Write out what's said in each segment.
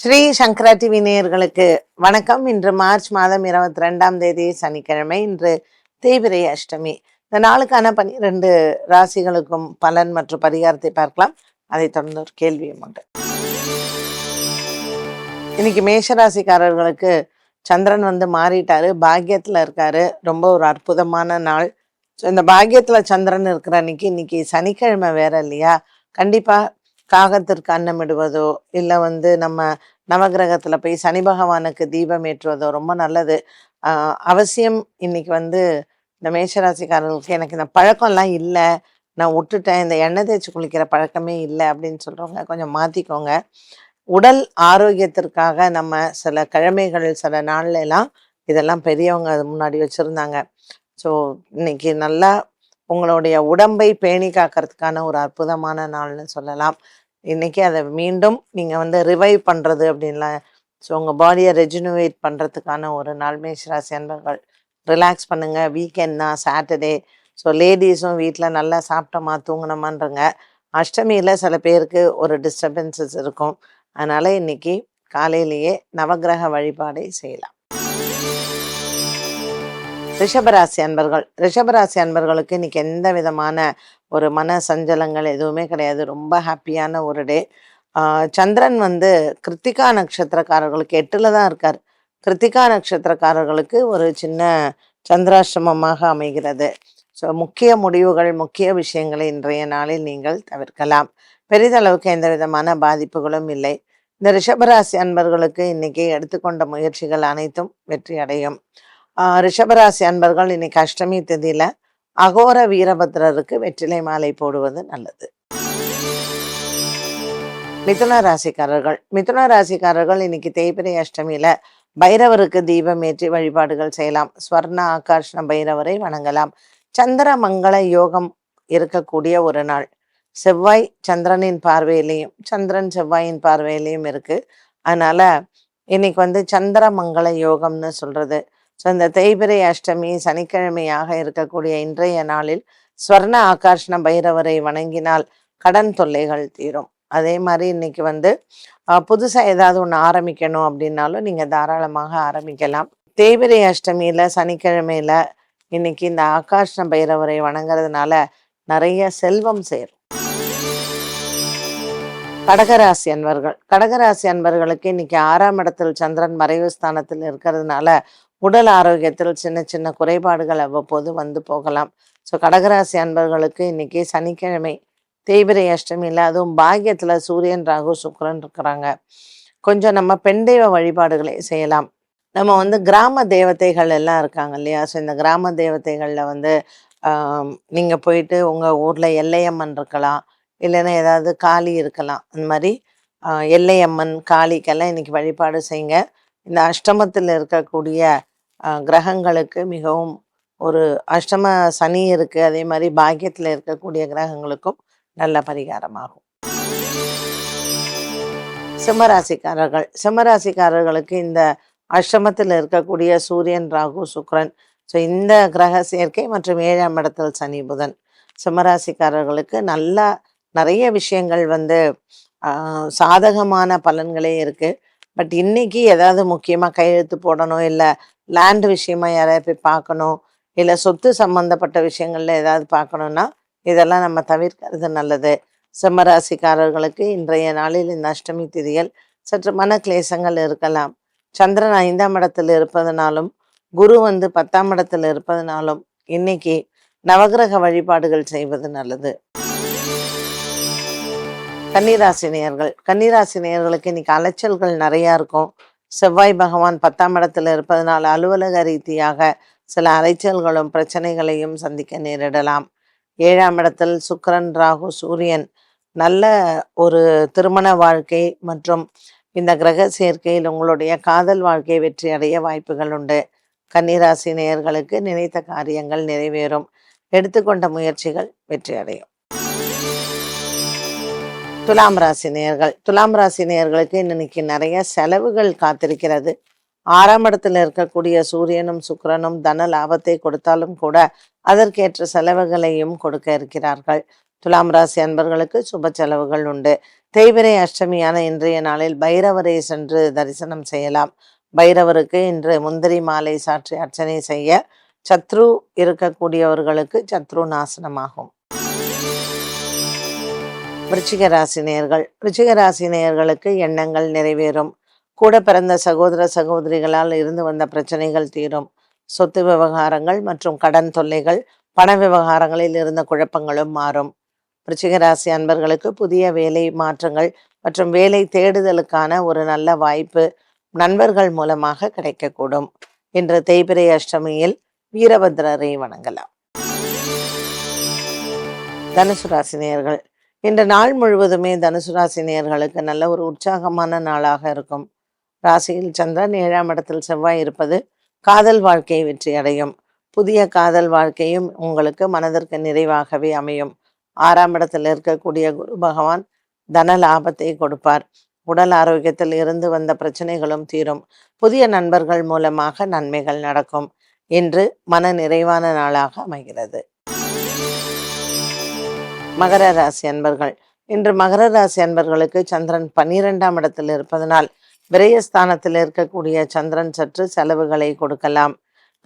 ஸ்ரீ சங்கரா TV நேயர்களுக்கு வணக்கம். இன்று மார்ச் மாதம் இருபத்தி ரெண்டாம் தேதி சனிக்கிழமை இன்று தேய்பிரை அஷ்டமி. இந்த நாளுக்கான பன்னிரெண்டு ராசிகளுக்கும் பலன் மற்றும் பரிகாரத்தை பார்க்கலாம். அதை தொடர்ந்து ஒரு கேள்வியும் உண்டு. இன்னைக்கு மேஷராசிக்காரர்களுக்கு சந்திரன் வந்து மாறிட்டாரு. பாக்கியத்துல இருக்காரு. ரொம்ப ஒரு அற்புதமான நாள். இந்த பாக்கியத்துல சந்திரன் இருக்கிற அன்னைக்கு இன்னைக்கு சனிக்கிழமை வேற இல்லையா? கண்டிப்பா காகத்திற்கு அன்னமிடுவதோ இல்லை வந்து நம்ம நவகிரகத்தில் போய் சனி பகவானுக்கு தீபம் ஏற்றுவதோ ரொம்ப நல்லது. அவசியம் இன்னைக்கு வந்து இந்த மேஷராசிக்காரர்களுக்கு எனக்கு இந்த பழக்கம்லாம் இல்லை. நான் விட்டுட்டேன் இந்த எண்ணெய் தேய்ச்சி குளிக்கிற பழக்கமே இல்லை அப்படின்னு சொல்கிறவங்க கொஞ்சம் மாற்றிக்கோங்க உடல் ஆரோக்கியத்திற்காக நம்ம சில கிழமைகள் சில நாள்ல எல்லாம் இதெல்லாம் பெரியவங்க அது முன்னாடி வச்சுருந்தாங்க. ஸோ இன்னைக்கு நல்லா உங்களுடைய உடம்பை பேணி காக்கிறதுக்கான ஒரு அற்புதமான நாள்னு சொல்லலாம். இன்றைக்கி அதை மீண்டும் நீங்கள் வந்து ரிவைவ் பண்ணுறது அப்படின்லாம் ஸோ உங்கள் பாடியை ரெஜினுவேட் பண்ணுறதுக்கான ஒரு நாள் மேஷராசி அன்பர்கள். ரிலாக்ஸ் பண்ணுங்கள் வீக்கெண்ட் தான் சாட்டர்டே ஸோ லேடிஸும் வீட்டில் நல்லா சாப்பிட்டோமா தூங்கினோமான்றங்க. அஷ்டமியில் சில பேருக்கு ஒரு டிஸ்டர்பன்சஸ் இருக்கும். அதனால் இன்னைக்கு காலையிலேயே நவக்கிரக வழிபாடை செய்யலாம். ரிஷபராசி அன்பர்கள். ரிஷபராசி அன்பர்களுக்கு இன்னைக்கு எந்த விதமான ஒரு மன சஞ்சலங்கள் எதுவுமே கிடையாது. ரொம்ப ஹாப்பியான ஒரு டே. சந்திரன் வந்து கிருத்திகா நட்சத்திரக்காரர்களுக்கு எட்டுல தான் இருக்கார். கிருத்திகா நட்சத்திரக்காரர்களுக்கு ஒரு சின்ன சந்திராசிரமமாக அமைகிறது. ஸோ முக்கிய முடிவுகள் முக்கிய விஷயங்களை இன்றைய நாளில் நீங்கள் தவிர்க்கலாம். பெரிதளவுக்கு எந்த விதமான பாதிப்புகளும் இல்லை. இந்த ரிஷபராசி அன்பர்களுக்கு இன்னைக்கு எடுத்துக்கொண்ட முயற்சிகள் அனைத்தும் வெற்றி அடையும் ரிஷபராசி அன்பர்கள் இன்னைக்கு அஷ்டமி திதியில அகோர வீரபத்ரருக்கு வெற்றிலை மாலை போடுவது நல்லது. மிதுன ராசிக்காரர்கள். மிதுன ராசிக்காரர்கள் இன்னைக்கு தேய்பிரை அஷ்டமியில பைரவருக்கு தீபம் ஏற்றி வழிபாடுகள் செய்யலாம். ஸ்வர்ண ஆகர்ஷண பைரவரை வணங்கலாம். சந்திர மங்கள யோகம் இருக்கக்கூடிய ஒரு நாள். செவ்வாய் சந்திரனின் பார்வையிலையும் சந்திரன் செவ்வாயின் பார்வையிலையும் இருக்கு. அதனால இன்னைக்கு வந்து சந்திர மங்கள யோகம்னு சொல்றது ஸோ இந்த தேய்பிரை அஷ்டமி சனிக்கிழமையாக இருக்கக்கூடிய இன்றைய நாளில் ஸ்வர்ண ஆகர்ஷண பைரவரை வணங்கினால் கடன் தொல்லைகள் தீரும். அதே மாதிரி இன்னைக்கு வந்து புதுசாக ஏதாவது ஒன்று ஆரம்பிக்கணும் அப்படின்னாலும் நீங்கள் தாராளமாக ஆரம்பிக்கலாம். தேய்பிரை அஷ்டமியில் சனிக்கிழமையில் இன்னைக்கு இந்த ஆகாஷ்ண பைரவரை வணங்குறதுனால நிறைய செல்வம் சேரும். கடகராசி அன்பர்கள். கடகராசி அன்பர்களுக்கு இன்னைக்கு ஆறாம் இடத்தில் சந்திரன் மறைவு ஸ்தானத்தில் இருக்கிறதுனால உடல் ஆரோக்கியத்தில் சின்ன சின்ன குறைபாடுகள் அவ்வப்போது வந்து போகலாம். ஸோ கடகராசி அன்பர்களுக்கு இன்னைக்கு சனிக்கிழமை தேய்பிரை அஷ்டமியில் அதுவும் பாக்கியத்தில் சூரியன் ராகு சுக்கரன் இருக்கிறாங்க. கொஞ்சம் நம்ம பெண் தெய்வ வழிபாடுகளை செய்யலாம். நம்ம வந்து கிராம தேவதைகள் எல்லாம் இருக்காங்க இல்லையா? ஸோ இந்த கிராம தேவதைகளில் வந்து நீங்கள் போயிட்டு உங்கள் ஊரில் எல்லையம்மன் இருக்கலாம் இல்லைன்னா ஏதாவது காளி இருக்கலாம். அந்த மாதிரி எல்லையம்மன் காளிக்கெல்லாம் இன்னைக்கு வழிபாடு செய்யுங்க. இந்த அஷ்டமத்தில் இருக்கக்கூடிய கிரகங்களுக்கு மிகவும் ஒரு அஷ்டம சனி இருக்குது அதே மாதிரி பாக்கியத்தில் இருக்கக்கூடிய கிரகங்களுக்கும் நல்ல பரிகாரமாகும். சிம்மராசிக்காரர்கள் சிம்மராசிக்காரர்களுக்கு இந்த அஷ்டமத்தில் இருக்கக்கூடிய சூரியன் ராகு சுக்ரன். ஸோ இந்த கிரக சேர்க்கை மற்றும் ஏழாம் இடத்தில் சனி புதன். சிம்மராசிக்காரர்களுக்கு நல்லா நிறைய விஷயங்கள் வந்து சாதகமான பலன்களே இருக்குது பட் இன்னைக்கு ஏதாவது முக்கியமாக கையெழுத்து போடணும் இல்லை லேண்ட் விஷயமா யாரையா போய் பார்க்கணும் இல்லை சொத்து சம்பந்தப்பட்ட விஷயங்களில் ஏதாவது பார்க்கணும்னா இதெல்லாம் நம்ம தவிர்க்கிறது நல்லது. சிம்மராசிக்காரர்களுக்கு இன்றைய நாளில் இந்த அஷ்டமி திதியில் சற்று மன கிளேசங்கள் இருக்கலாம். சந்திரன் ஐந்தாம் இடத்தில் இருப்பதனாலும் குரு வந்து பத்தாம் இடத்தில் இருப்பதனாலும் இன்னைக்கு நவகிரக வழிபாடுகள் செய்வது நல்லது. கன்னிராசி நேயர்கள் கன்னிராசி நேயர்களுக்கு இன்னைக்கு அலைச்சல்கள் நிறையா இருக்கும். செவ்வாய் பகவான் பத்தாம் இடத்துல இருப்பதனால் அலுவலக ரீதியாக சில அலைச்சல்களும் பிரச்சனைகளையும் சந்திக்க நேரிடலாம். ஏழாம் இடத்தில் சுக்கிரன் ராகு சூரியன் நல்ல ஒரு திருமண வாழ்க்கை மற்றும் இந்த கிரக சேர்க்கையில் உங்களுடைய காதல் வாழ்க்கை வெற்றி அடைய வாய்ப்புகள் உண்டு. கன்னிராசி நேயர்களுக்கு நினைத்த காரியங்கள் நிறைவேறும். எடுத்துக்கொண்ட முயற்சிகள் வெற்றி அடையும். துலாம் ராசி நேர்கள். துலாம் ராசி நேர்களுக்கு இன்னைக்கு நிறைய செலவுகள் காத்திருக்கிறது. ஆறாம் இடத்துல இருக்கக்கூடிய சூரியனும் சுக்கரனும் தன லாபத்தை கொடுத்தாலும் கூட அதற்கேற்ற செலவுகளையும் கொடுக்க இருக்கிறார்கள். துலாம் ராசி அன்பர்களுக்கு சுப செலவுகள் உண்டு. தேய்பிரை அஷ்டமியான இன்றைய நாளில் பைரவரை சென்று தரிசனம் செய்யலாம். பைரவருக்கு இன்று முந்திரி மாலை சாற்றி அர்ச்சனை செய்ய சத்ரு இருக்கக்கூடியவர்களுக்கு சத்ரு நாசனமாகும். விருச்சிக ராசினியர்கள் எண்ணங்கள் நிறைவேறும். கூட பிறந்த சகோதர சகோதரிகளால் இருந்து வந்த பிரச்சனைகள் தீரும். சொத்து விவகாரங்கள் மற்றும் கடன் தொல்லைகள் பண விவகாரங்களில் இருந்த குழப்பங்களும் மாறும். விருச்சிகராசி அன்பர்களுக்கு புதிய வேலை மாற்றங்கள் மற்றும் வேலை தேடுதலுக்கான ஒரு நல்ல வாய்ப்பு நண்பர்கள் மூலமாக கிடைக்கக்கூடும். இன்று தேய்பிரை அஷ்டமியில் வீரபத்ரரை வணங்கலாம். தனுசு ராசினியர்கள் இன்று நாள் முழுவதுமே தனுசு ராசினியர்களுக்கு நல்ல ஒரு உற்சாகமான நாளாக இருக்கும். ராசியில் சந்திரன் ஏழாம் இடத்தில் செவ்வாய் இருப்பது காதல் வாழ்க்கையை வெற்றி அடையும். புதிய காதல் வாழ்க்கையும் உங்களுக்கு மனதிற்கு நிறைவாகவே அமையும். ஆறாம் இடத்தில் இருக்கக்கூடிய குரு பகவான் தன லாபத்தை கொடுப்பார். உடல் ஆரோக்கியத்தில் இருந்து வந்த பிரச்சனைகளும் தீரும். புதிய நண்பர்கள் மூலமாக நன்மைகள் நடக்கும். இன்று மன நிறைவான நாளாக அமைகிறது. மகர ராசி அன்பர்கள். இன்று மகர ராசி அன்பர்களுக்கு சந்திரன் பன்னிரெண்டாம் இடத்தில் இருப்பதனால் விரயஸ்தானத்தில் இருக்கக்கூடிய சந்திரன் சற்று செலவுகளை கொடுக்கலாம்.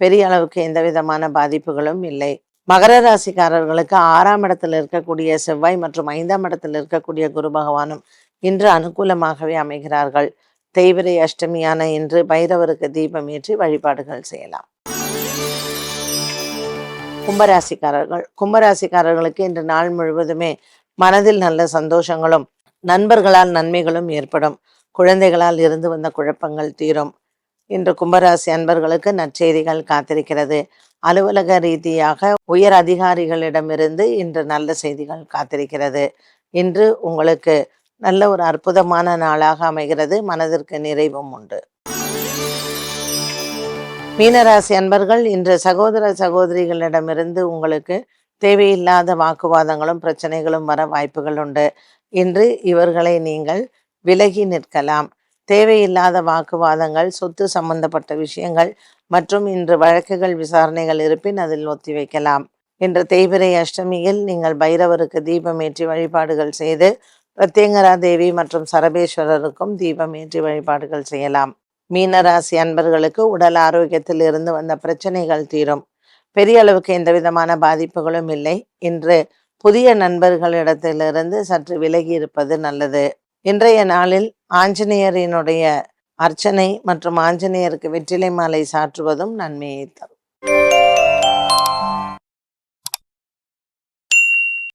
பெரிய அளவுக்கு எந்த விதமான பாதிப்புகளும் இல்லை. மகர ராசிக்காரர்களுக்கு ஆறாம் இடத்தில் இருக்கக்கூடிய செவ்வாய் மற்றும் ஐந்தாம் இடத்தில் இருக்கக்கூடிய குரு பகவானும் இன்று அனுகூலமாகவே அமைகிறார்கள். தெய்விரை அஷ்டமியான இன்று பைரவருக்கு தீபம் ஏற்றி வழிபாடுகள் செய்யலாம். கும்பராசிக்காரர்கள். கும்பராசிக்காரர்களுக்கு இன்று நாள் முழுவதுமே மனதில் நல்ல சந்தோஷங்களும் நண்பர்களால் நன்மைகளும் ஏற்படும். குழந்தைகளால் இருந்து வந்த குழப்பங்கள் தீரும். இன்று கும்பராசி அன்பர்களுக்கு நற்செய்திகள் காத்திருக்கிறது. அலுவலக ரீதியாக உயர் அதிகாரிகளிடமிருந்து இன்று நல்ல செய்திகள் காத்திருக்கிறது. இன்று உங்களுக்கு நல்ல ஒரு அற்புதமான நாளாக அமைகிறது. மனதிற்கு நிறைவும் உண்டு. மீனராசி அன்பர்கள் இன்று சகோதர சகோதரிகளிடமிருந்து உங்களுக்கு தேவையில்லாத வாக்குவாதங்களும் பிரச்சனைகளும் வர வாய்ப்புகள் உண்டு. இன்று இவர்களை நீங்கள் விலகி நிற்கலாம். தேவையில்லாத வாக்குவாதங்கள் சொத்து சம்பந்தப்பட்ட விஷயங்கள் மற்றும் இன்று வழக்குகள் விசாரணைகள் இருப்பின் அதில் ஒத்திவைக்கலாம் இன்று தேய்பிரை அஷ்டமியில் நீங்கள் பைரவருக்கு தீபம் ஏற்றி வழிபாடுகள் செய்து பிரத்யங்கரா தேவி மற்றும் சரபேஸ்வரருக்கும் தீபம் ஏற்றி வழிபாடுகள் செய்யலாம். மீனராசி அன்பர்களுக்கு உடல் ஆரோக்கியத்தில் இருந்து வந்த பிரச்சனைகள் தீரும். பெரிய அளவுக்கு எந்த விதமான பாதிப்புகளும் இல்லை. இன்று புதிய நண்பர்களிடத்திலிருந்து சற்று விலகி இருப்பது நல்லது. இன்றைய நாளில் ஆஞ்சநேயரினுடைய அர்ச்சனை மற்றும் ஆஞ்சநேயருக்கு வெற்றிலை மாலை சாற்றுவதும் நன்மையை தரும்.